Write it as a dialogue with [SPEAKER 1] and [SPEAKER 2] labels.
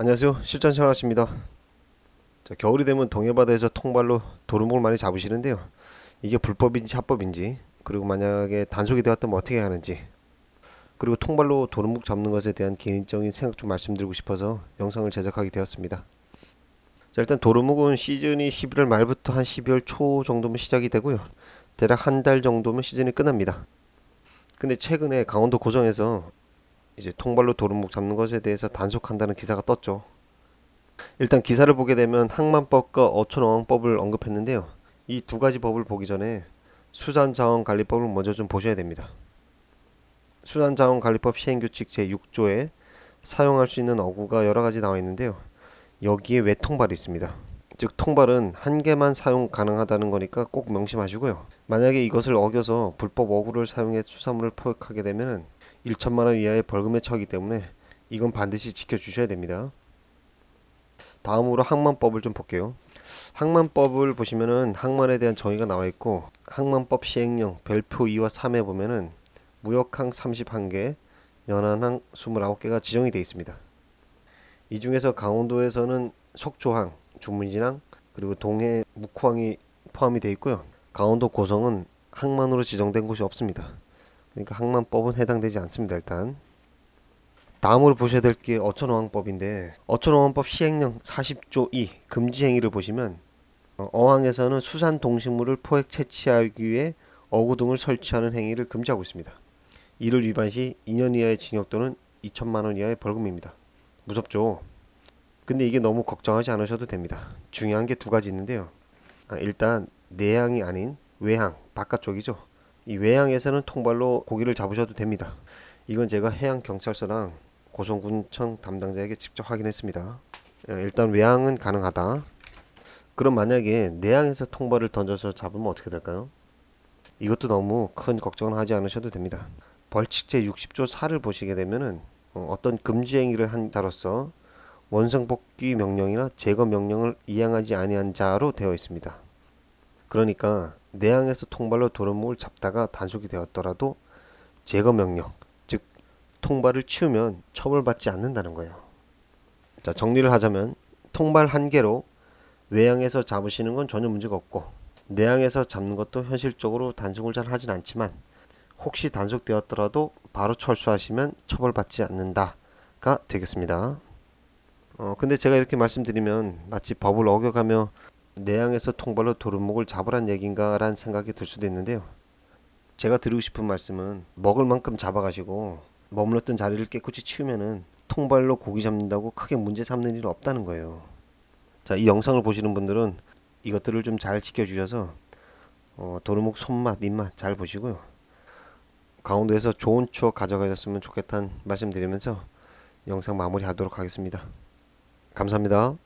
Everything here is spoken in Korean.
[SPEAKER 1] 안녕하세요. 실전 생활하십니다. 자, 겨울이 되면 동해바다에서 통발로 도루묵을 많이 잡으시는데요. 이게 불법인지 합법인지, 그리고 만약에 단속이 되었다면 어떻게 하는지, 그리고 통발로 도루묵 잡는 것에 대한 개인적인 생각 좀 말씀드리고 싶어서 영상을 제작하게 되었습니다. 자, 일단 도루묵은 시즌이 11월 말부터 한 12월 초 정도면 시작이 되고요. 대략 한 달 정도면 시즌이 끝납니다. 근데 최근에 강원도 고성에서 이제 통발로 도루묵 잡는 것에 대해서 단속한다는 기사가 떴죠. 일단 기사를 보게 되면 항만법과 어촌어항법을 언급했는데요. 이 두 가지 법을 보기 전에 수산자원관리법을 먼저 좀 보셔야 됩니다. 수산자원관리법 시행규칙 제6조에 사용할 수 있는 어구가 여러 가지 나와 있는데요. 여기에 외통발이 있습니다. 즉 통발은 한 개만 사용 가능하다는 거니까 꼭 명심하시고요. 만약에 이것을 어겨서 불법 어구를 사용해 수산물을 포획하게 되면은 1천만 원 이하의 벌금에 처하기 때문에 이건 반드시 지켜주셔야 됩니다. 다음으로 항만법을 좀 볼게요. 항만법을 보시면은 항만에 대한 정의가 나와 있고 항만법 시행령 별표 2와 3에 보면은 무역항 31개, 연안항 29개가 지정이 되어 있습니다. 이 중에서 강원도에서는 속초항, 주문진항, 그리고 동해 묵호항이 포함이 되어 있고요. 강원도 고성은 항만으로 지정된 곳이 없습니다. 그러니까 항만법은 해당되지 않습니다. 일단 다음으로 보셔야 될 게 어촌어항법인데 어촌어항법 시행령 40조 2 금지 행위를 보시면 어, 어항에서는 수산 동식물을 포획 채취하기 위해 어구 등을 설치하는 행위를 금지하고 있습니다. 이를 위반 시 2년 이하의 징역 또는 2천만 원 이하의 벌금입니다. 무섭죠? 근데 이게 너무 걱정하지 않으셔도 됩니다. 중요한 게 두 가지 있는데요. 아, 일단 내항이 아닌 외항 바깥쪽이죠. 이 외항에서는 통발로 고기를 잡으셔도 됩니다. 이건 제가 해양 경찰서랑 고성군청 담당자에게 직접 확인했습니다. 예, 일단 외항은 가능하다. 그럼 만약에 내항에서 통발을 던져서 잡으면 어떻게 될까요? 이것도 너무 큰 걱정을 하지 않으셔도 됩니다. 벌칙 제 60조 4를 보시게 되면은 어, 어떤 금지 행위를 한 자로서 원성복귀 명령이나 제거 명령을 이행하지 아니한 자로 되어 있습니다. 그러니까 내항에서 통발로 도루묵을 잡다가 단속이 되었더라도 제거 명령, 즉 통발을 치우면 처벌받지 않는다는 거예요. 자, 정리를 하자면 통발 한 개로 외항에서 잡으시는 건 전혀 문제가 없고 내항에서 잡는 것도 현실적으로 단속을 잘 하진 않지만 혹시 단속되었더라도 바로 철수하시면 처벌받지 않는다가 되겠습니다. 어, 근데 제가 이렇게 말씀드리면 마치 법을 어겨가며 내양에서 통발로 도루묵을 잡으란 얘긴가라는 생각이 들 수도 있는데요. 제가 드리고 싶은 말씀은 먹을 만큼 잡아가시고 머물렀던 자리를 깨끗이 치우면은 통발로 고기 잡는다고 크게 문제 삼는 일 없다는 거예요. 자, 이 영상을 보시는 분들은 이것들을 좀 잘 지켜주셔서 어, 도루묵 손맛, 입맛 잘 보시고요. 강원도에서 좋은 추억 가져가셨으면 좋겠다는 말씀드리면서 영상 마무리하도록 하겠습니다. 감사합니다.